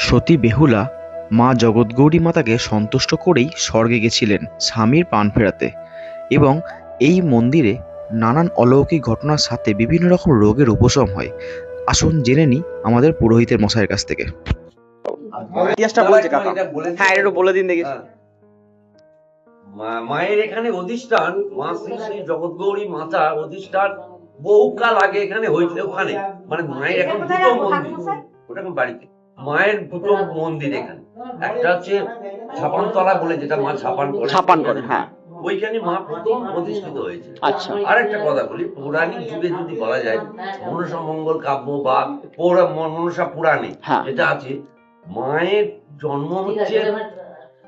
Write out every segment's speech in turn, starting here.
সতী বেহুলা মা জগৎগৌরী মাতাকে সন্তুষ্ট করেই স্বর্গে গেছিলেন স্বামীর প্রাণ ফেরাতে এবং এই মন্দিরে নানান অলৌকিক ঘটনার সাথে বিভিন্ন রকম রোগের উপশম হয়। আসুন জেনে নিই আমাদের পুরোহিতের মশাইয়ের কাছ থেকে। ইতিহাসটা বলছে কাকা। হ্যাঁ একটু বলে দিন দেখি। হ্যাঁ। মায়ের এখানে অধিষ্ঠান মা শ্রী শ্রী জগৎগৌরী মাতা অধিষ্ঠান বহুকাল আগে এখানে হয়েছিল ওখানে। মানে মায়ের এখন দুটো মন্দির। ওটা এখন বাড়িতে। মায়ের দুটো মন্দির এখানে। একটা হচ্ছে ছাপানতলা বলে যেটা মা ছাপান করে। ছাপান করে, হ্যাঁ। ওইখানে মা প্রথম প্রতিষ্ঠিত হয়েছে। আচ্ছা। আরেকটা কথা বলি পৌরাণিক যুগে যদি বলা যায় মনসা মঙ্গল কাব্য বা মনসা পুরাণে হ্যাঁ। যেটা আছে মায়ের জন্ম হচ্ছে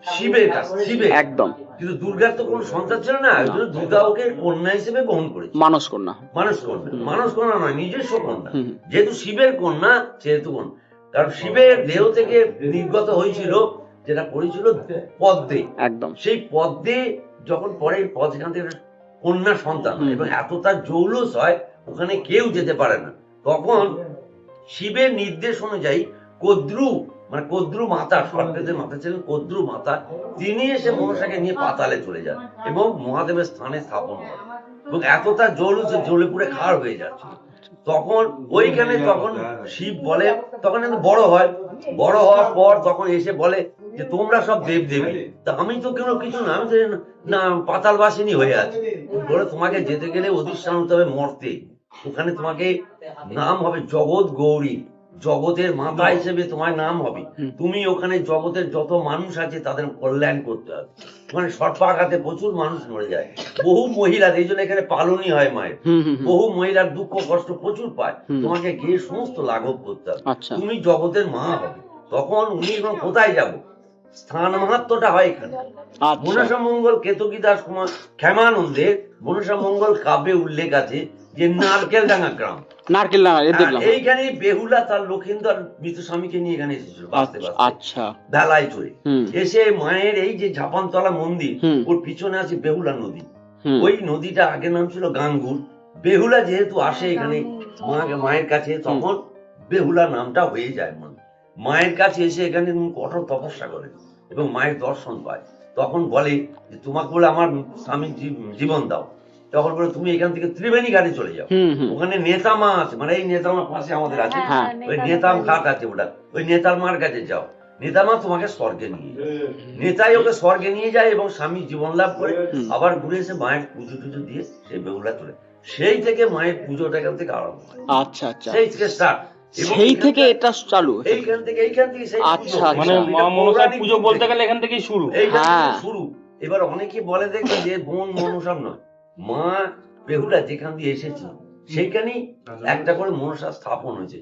শিবের কাছ শিবের। একদম। কিন্তু দুর্গার তো কোনো সন্তান ছিল না দুর্গা ওকে কন্যা হিসেবে গ্রহণ করেছে। মানস কন্যা। মানুষ কন্যা মানুষ কন্যা নয় নিজস্ব কন্যা। যেহেতু শিবের কন্যা সেহেতু কন্যা। কারণ শিবের দেহ থেকে নির্গত হয়েছিল যেটা পড়েছিল পদ্মে। একদম। সেই পদ্মে যখন পরে পদ সেখান থেকে কন্যা সন্তান এবং এত তার জৌলুস হয় ওখানে কেউ যেতে পারে না। তখন শিবের নির্দেশ অনুযায়ী কদ্রু মানে কদ্রু মাতা সরকারের মাতা ছিলেন কদ্রু মাতা তিনি এসে মনসাকে নিয়ে পাতালে চলে যান এবং মহাদেবের স্থানে স্থাপন করেন। এবং এত তার জৌলুস যে জ্বলে পুড়ে খার হয়ে যাচ্ছে তখন ওইখানে তখন শিব বলে, তখন বড় হয়। বড় হওয়ার পর তখন এসে বলে যে, তোমরা সব দেব দেবী তা আমি তো কোনো কিছু না, আমি তো না, পাতালবাসিনী হয়ে আছি। বলে তোমাকে যেতে গেলে অধিষ্ঠান হতে হবে মর্তে। ওখানে তোমাকে নাম হবে জগৎ গৌরী। জগতের মাতা হিসেবে তোমার নাম হবে। তুমি ওখানে জগতের যত মানুষ আছে তাদের কল্যাণ করতে হবে। ওখানে সর্পাঘাতে প্রচুর মানুষ মরে যায়। বহু মহিলা এই জন্য এখানে পালনই হয় মায়ের। বহু মহিলার দুঃখ কষ্ট প্রচুর পায়। তোমাকে গিয়ে সমস্ত লাঘব করতে হবে। আচ্ছা। তুমি জগতের মা হবে। তখন উনি কোথায় যাব? স্থান মাহাত্মটা হয় এখানে। আচ্ছা। মনসা মঙ্গল কেতকী দাস কুমার ক্ষেমানন্দের মনসা মঙ্গল কাব্যে উল্লেখ আছে যে নারকেল ডাঙ্গা গ্রাম। নারকেল আর এইখানে বেহুলা তার লক্ষিন্দর মৃত স্বামীকে নিয়ে এখানে এসেছিল বাঁচতে বাঁচতে। আচ্ছা। বেলায় চড়ে। এসে মায়ের এই যে ঝাপানতলা মন্দির ওর পিছনে আছে বেহুলা নদী। ওই নদীটা আগে নাম ছিল গাঙ্গুর। বেহুলা যেহেতু আসে এখানে মায়ের কাছে তখন বেহুলা নামটা হয়ে যায় মনে মায়ের কাছে এসে এখানে কঠোর তপস্যা করে এবং মায়ের দর্শন পায়। তখন বলে যে তোমাকে বলে আমার স্বামী জীবন দাও। তখন বলে তুমি এখান থেকে ত্রিবেণী ঘাটে চলে যাও। ওখানে নেতামা আছে মানে এই নেতামা পাশে আমাদের আছে। হ্যাঁ ওই নেতাম ঘাট আছে ওটা। ওই নেতার মার কাছে যাও। নেতামা তোমাকে স্বর্গে নিয়ে যায়। নেতাই ওকে স্বর্গে নিয়ে যায় এবং স্বামী জীবন লাভ করে। আবার ঘুরে এসে মায়ের পুজো টুজো দিয়ে সেই বেহুলা চলে। সেই থেকে মায়ের পুজোটা এখান থেকে আরম্ভ হয়। আচ্ছা আচ্ছা। সেই থেকে স্টার্ট সেই থেকে এটা চালু এইখান থেকে এইখান থেকে আচ্ছা, আচ্ছা। মানে মা মনসার পুজো বলতে গেলে এখান থেকেই শুরু। হ্যাঁ। শুরু। এবার অনেকে বলে দেখবে যে বোন মনসাম নয়। মা বেহুলা যেখান দিয়ে এসেছে সেইখানেই একটা করে মনসা স্থাপন হয়েছে।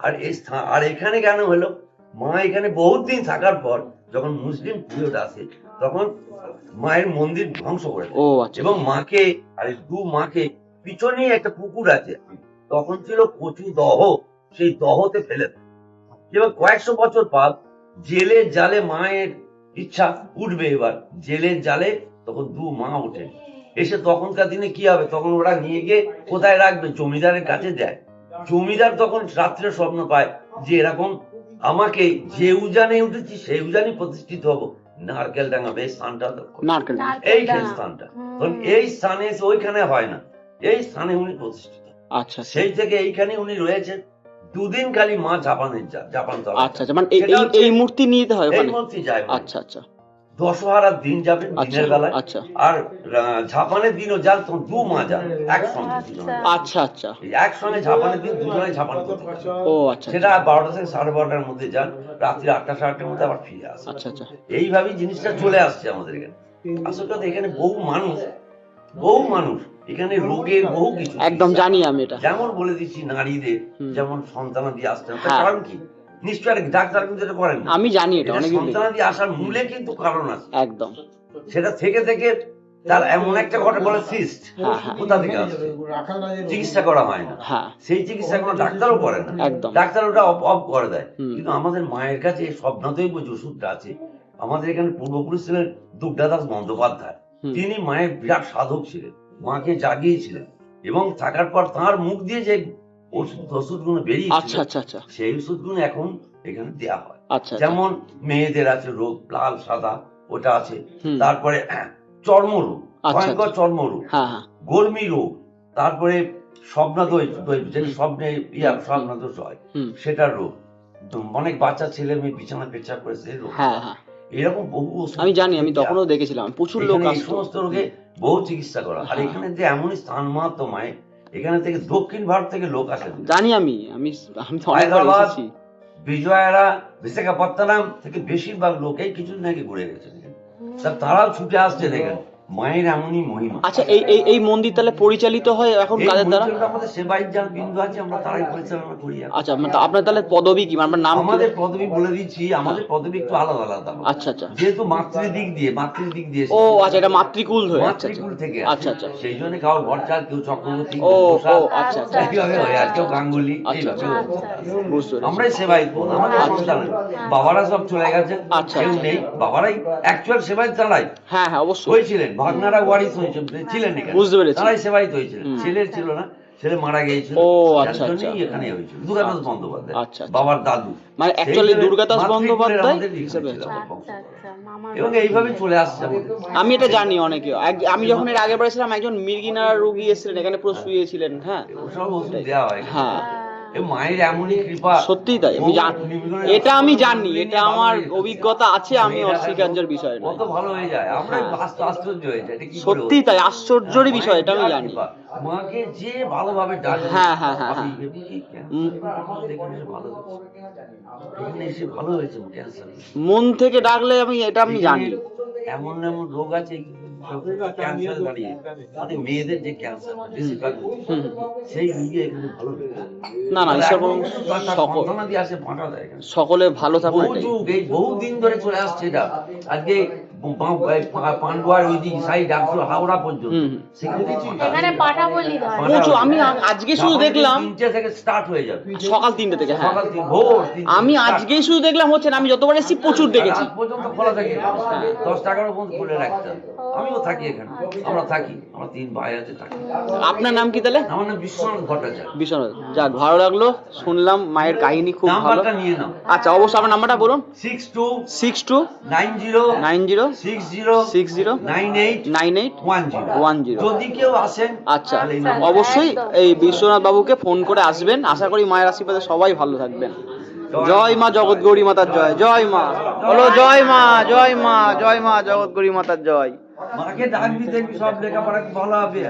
আর এই আর এখানে কেন হলো? মা এখানে বহুত দিন থাকার পর যখন মুসলিম পিরিয়ড আসে তখন মায়ের মন্দির ধ্বংস করে ও আচ্ছা। এবং মাকে আর দু মাকে পিছনেই একটা পুকুর আছে। তখন ছিল কচু দহ। সেই দহতে ফেলে দেয়। এবার কয়েকশো বছর পর জেলের জালে মায়ের ইচ্ছা উঠবে এবার। জেলের জালে তখন দু মা ওঠে। এসে তখনকার দিনে কি হবে? তখন ওরা নিয়ে গিয়ে কোথায় রাখবে? জমিদারের কাছে দেয়। জমিদার তখন রাত্রে স্বপ্ন পায় যে এরকম আমাকে যে উজানে উঠেছি সেই উজানে প্রতিষ্ঠিত হব। নারকেল ডাঙাবে এই স্থানটা এইখানে স্থানটা। কারণ এই স্থানে ওইখানে হয় না। এই স্থানে উনি প্রতিষ্ঠিত। আচ্ছা আচ্ছা। সেই থেকে এইখানে উনি রয়েছেন। দুদিন খালি মা জাপানের যা জাপান আচ্ছা আচ্ছা মানে এই এই- মূর্তি নিয়ে যেতে হয় এই মূর্তি যায় আচ্ছা আচ্ছা। দশহারার দিন যাবেন আচ্ছা দিনের বেলায়। আচ্ছা। আর ঝাপানের দিনও যান তখন দু মা যান একসঙ্গে। আচ্ছা। আচ্ছা এই একসঙ্গে ঝাপানের দিন দুজনে ঝাপান করতে। ও আচ্ছা সেটা বারোটা থেকে সাড়ে বারোটার মধ্যে যান রাত্রি আটটা সাড়ে আটটার মধ্যে আবার ফিরে আসেন আচ্ছা আচ্ছা। এইভাবেই জিনিসটা চলে আসছে আমাদের এখানে। আসল কথা এখানে বহু মানুষ বহু মানুষ এখানে রোগের বহু কিছু একদম জানি আমি এটা। যেমন বলে দিচ্ছি নারীদের। যেমন সন্তানাদি আসতে হবে। হ্যাঁ। তার কারণ কি? নিশ্চয় একটা ডাক্তার কিন্তু এটা করেন আমি জানি এটা থেকে। সন্তানাদি আসার মূলে কিন্তু কারণ আছে। একদম। সেটা থেকে থেকে তার এমন একটা ঘটে বলে সিস্ট হ্যাঁ, হ্যাঁ। কোথা থেকে আসছে? চিকিৎসা করা হয় না। সেই চিকিৎসা কোনো ডাক্তারও করে না। ডাক্তার ওটা অফ অফ করে দেয়। কিন্তু আমাদের মায়ের কাছে স্বপ্নাতই যে ওষুধটা আছে। আমাদের এখানে পূর্বপুরুষ ছিলেন দুগ্ধাদাস বন্দ্যোপাধ্যায়। তিনি মায়ের বিরাট সাধক ছিলেন। মাকে জাগিয়েছিলেন এবং থাকার পর তার মুখ দিয়ে যে ওষুধ ওষুধগুলো আচ্ছা বেরিয়েছিল আচ্ছা আচ্ছা সেই ওষুধগুলো এখন এখানে দেয়া হয়। আচ্ছা আচ্ছা। যেমন মেয়েদের আছে রোগ লাল সাদা ওটা আছে। তারপরে চর্মরোগ আচ্ছা, ভয়ঙ্কর আচ্ছা। চর্মরোগ হ্যাঁ হ্যাঁ। গর্মি রোগ তারপরে স্বপ্নাদয় যেটা স্বপ্নে ইয়া স্বপ্নাদোষ হয় সেটার রোগ। অনেক বাচ্চা ছেলে মেয়ে বিছানা পেঁচা করে সেই রোগ। হ্যাঁ হ্যাঁ। এরকম বহু আমি জানি আমি তখনও দেখেছিলাম। প্রচুর লোক সমস্ত রোগে বহু চিকিৎসা করা। আর হ্যাঁ। এখানে যে এমনই স্থান মাহাত্মায় এখানে থেকে দক্ষিণ ভারত থেকে লোক আসে। জানি আমি আমি আমি তো হায়দ্রাবাদ, বিজয়ারা বিশাখাপত্তনম থেকে বেশিরভাগ লোকেই কিছু নাকি ঘুরে গেছেন। এখানে। তারাও ছুটে আসছে দেখেন মায়ের এমনই মহিমা। আচ্ছা এই এই এই মন্দির তাহলে পরিচালিত হয় এখন কাদের দ্বারা? মন্দিরটা আমাদের সেবাই যার বিন্দু আছে আমরা তারাই পরিচালনা করি আচ্ছা মানে আপনার তাহলে পদবী কি? মানে আপনার নাম আমাদের পদবি বলে দিচ্ছি আমাদের পদবি একটু আলাদা আলাদা আচ্ছা আচ্ছা। যেহেতু মাতৃ দিক দিয়ে মাতৃ দিক দিয়ে ও আচ্ছা এটা মাতৃকুল ধরে। আচ্ছা আচ্ছা। মাতৃকুল থেকে। আচ্ছা আচ্ছা। সেই জন্য কারোর ভরচাল কেউ চক্রবর্তী ও, ও, আচ্ছা, আচ্ছা। এইভাবে হয় আর কেউ গাঙ্গুলি আচ্ছা, এইভাবে আচ্ছা। পেরেছি। আমরাই সেবাই আমাদের। সন্তান বাবারা সব চলে গেছে। আচ্ছা, কেউ। নেই। বাবারাই অ্যাকচুয়াল সেবাই তারাই। হ্যাঁ হ্যাঁ অবশ্যই। হয়েছিলেন। ভাগনারা ওয়ারিস হয়েছে ছিলেন বুঝতে পেরেছি। তারাই হয়েছিলেন ছেলের ছিল না ছেলে মারা গিয়েছিল। ও, আচ্ছা, আচ্ছা। এখানে হয়েছিল। দুর্গাদাস বন্দ্যোপাধ্যায় আচ্ছা, আচ্ছা। বাবার দাদু। মানে অ্যাকচুয়ালি দুর্গাদাস বন্দ্যোপাধ্যায় হিসেবে। আচ্ছা। আচ্ছা এবং এইভাবে চলে আসছে আমি এটা জানি অনেকে। আমি যখন এর আগে ছিলাম একজন মির্গিনা রোগী এসেছিলেন এখানে পুরো শুয়েছিলেন হ্যাঁ। ওসব ওষুধ দেওয়া হয়। হ্যাঁ। মায়ের এমনই কৃপা। সত্যিই তাই আমি এটা আমি জানি এটা আমার অভিজ্ঞতা আছে আমি অস্বীকার্যের বিষয় কত ভালো হয়ে যায় আমরা হ্যাঁ। আশ্চর্য হয়ে যায় সত্যি তাই আশ্চর্যেরই বিষয় এটা আমি জানি। মাকে যে ভালোভাবে ডাকে হ্যাঁ, হ্যাঁ, হ্যাঁ, হ্যাঁ। এসে ভালো হয়েছে। মন থেকে ডাকলে আমি এটা আমি জানি। এমন এমন রোগ আছে ক্যান্সার দাঁড়িয়ে মেয়েদের যে ক্যান্সার বেশিরভাগ হুম, হুম। সেই রোগী এখানে ভালো না। না ঈশ্বর সকল ভালো থাকুন বহু দিন ধরে চলে আসছে এটা। আজকে পান্ডুয়ার ওই দিক সাইড আসলো হাওড়া পর্যন্ত। হুম, হুম। সেখানে পাটা বলি প্রচুর, আমি আজকে শুধু দেখলাম তিনটে থেকে স্টার্ট হয়ে যাবে। সকাল তিনটে থেকে হ্যাঁ। সকাল তিন ভোর আমি। আজকেই শুধু দেখলাম হচ্ছে আমি যতবার এসেছি প্রচুর দেখেছি। পর্যন্ত খোলা থাকে। দশটা এগারো পর্যন্ত খুলে রাখতে আমিও থাকি এখানে। আমরা থাকি। আমরা তিন ভাই আছে থাকি। আপনার নাম কি তাহলে? আমার নাম বিশ্বনাথ ভট্টাচার্য। বিশ্বনাথ। যাক ভালো লাগল। শুনলাম মায়ের কাহিনী খুব ভালো। নাম্বারটা নিয়ে নাও। আচ্ছা অবশ্যই আপনার নাম্বারটা বলুন। Six two six two nine zero nine zero six zero six zero nine eight nine eight one zero. One zero. যদি কেউ আসেন আচ্ছা অবশ্যই এই বিশ্বনাথ বাবুকে ফোন করে আসবেন। আশা করি মায়ের আশীর্বাদে সবাই ভালো থাকবেন। জয় মা জগৎ গৌরী মাতার জয়। জয় মা। বলো জয় মা জয় মা জয় মা জগৎ গৌরী মাতার জয়। মাকে ডাকবি দেখবি সব লেখাপড়া ভালো হবে।